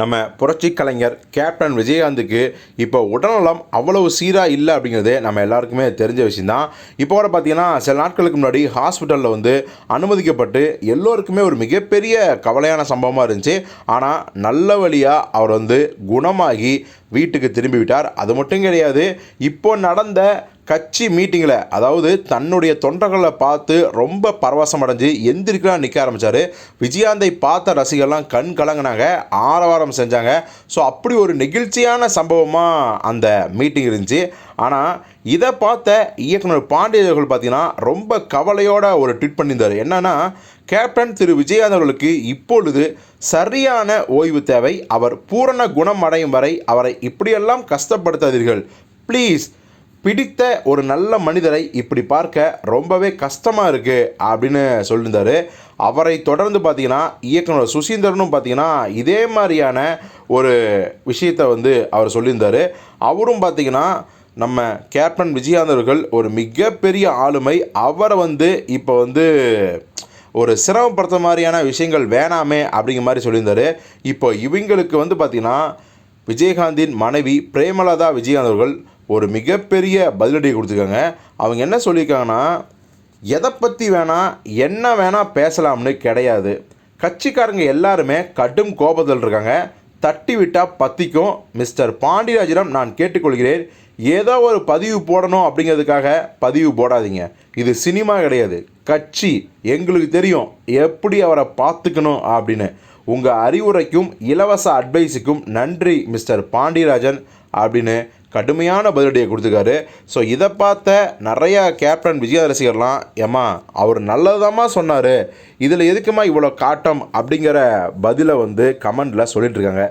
நம்ம புரட்சி கலைஞர் கேப்டன் விஜயகாந்துக்கு இப்போ உடல்நலம் அவ்வளவு சீராக இல்லை அப்படிங்கிறது நம்ம எல்லாருக்குமே தெரிஞ்ச விஷயந்தான் இப்போ கூட பார்த்திங்கன்னா சில நாட்களுக்கு முன்னாடி ஹாஸ்பிட்டலில் வந்து அனுமதிக்கப்பட்டு எல்லோருக்குமே ஒரு மிகப்பெரிய கவலையான சம்பவமாக இருந்துச்சு. ஆனால் நல்ல வழியாக அவர் வந்து குணமாகி வீட்டுக்கு திரும்பி விட்டார். அது மட்டும் கிடையாது இப்போ நடந்த கட்சி மீட்டிங்கில் அதாவது தன்னுடைய தொண்டர்களை பார்த்து ரொம்ப பரவசம் அடைஞ்சு எந்திரிக்கலாம் நிற்க ஆரம்பித்தார் விஜயாந்தை பார்த்த ரசிகர்லாம் கண் கலங்கினாங்க ஆரவாரம் செஞ்சாங்க. ஸோ அப்படி ஒரு நெகிழ்ச்சியான சம்பவமாக அந்த மீட்டிங் இருந்துச்சு. ஆனால் இதை பார்த்த இயக்குனர் பாண்டியர்கள் பார்த்திங்கன்னா பார்த்தீங்கன்னா ரொம்ப கவலையோட ஒரு ட்வீட் பண்ணியிருந்தார். என்னன்னா கேப்டன் திரு. விஜயகாந்த் அவர்களுக்கு இப்பொழுது சரியான ஓய்வு தேவை. அவர் பூரண குணம் அடையும் வரை அவரை இப்படியெல்லாம் கஷ்டப்படுத்தாதீர்கள். ப்ளீஸ் பிடித்த ஒரு நல்ல மனிதரை இப்படி பார்க்க ரொம்பவே கஷ்டமாக இருக்குது அப்படின்னு சொல்லியிருந்தாரு. அவரை தொடர்ந்து பார்த்தீங்கன்னா இயக்குனர் சுசீந்திரனும் பார்த்தீங்கன்னா இதே மாதிரியான ஒரு விஷயத்தை வந்து அவர் சொல்லியிருந்தார். அவரும் பார்த்தீங்கன்னா நம்ம கேப்டன் விஜயகாந்த் அவர்கள் ஒரு மிகப்பெரிய ஆளுமை. அவரை வந்து இப்போ வந்து ஒரு சிரமப்படுத்த மாதிரியான விஷயங்கள் வேணாமே அப்படிங்கிற மாதிரி சொல்லியிருந்தார். இப்போ இவங்களுக்கு வந்து பார்த்திங்கன்னா விஜயகாந்தின் மனைவி பிரேமலதா விஜயகாந்த் அவர்கள் ஒரு மிகப்பெரிய பதிலடி கொடுத்துருக்காங்க. அவங்க என்ன சொல்லியிருக்காங்கன்னா எதை பற்றி வேணால் என்ன வேணால் பேசலாம்னு கிடையாது. கட்சிக்காரங்க எல்லாருமே கடும் கோபத்தில் இருக்காங்க. தட்டி விட்டால் பத்திக்கும். மிஸ்டர் பாண்டியராஜிடம் நான் கேட்டுக்கொள்கிறேன். ஏதோ ஒரு பதிவு போடணும் அப்படிங்கிறதுக்காக பதிவு போடாதீங்க. இது சினிமா கிடையாது. கட்சி எங்களுக்கு தெரியும். எப்படி அவரை பார்த்துக்கணும்? அப்படின்னு. உங்கள் அறிவுரைக்கும் இலவச அட்வைஸுக்கும் நன்றி மிஸ்டர் பாண்டியராஜன். அப்படின்னு கடுமையான பதிலடியை கொடுத்துருக்காரு. ஸோ இதை பார்த்த நிறையா கேப்டன் விஜய ரசிகர்லாம் ஏம்மா அவர் நல்லதாம்மா சொன்னார். இதில் எதுக்குமா இவ்வளோ காட்டம்? அப்படிங்கிற பதிலை வந்து கமெண்டில் சொல்லிட்டு இருக்காங்க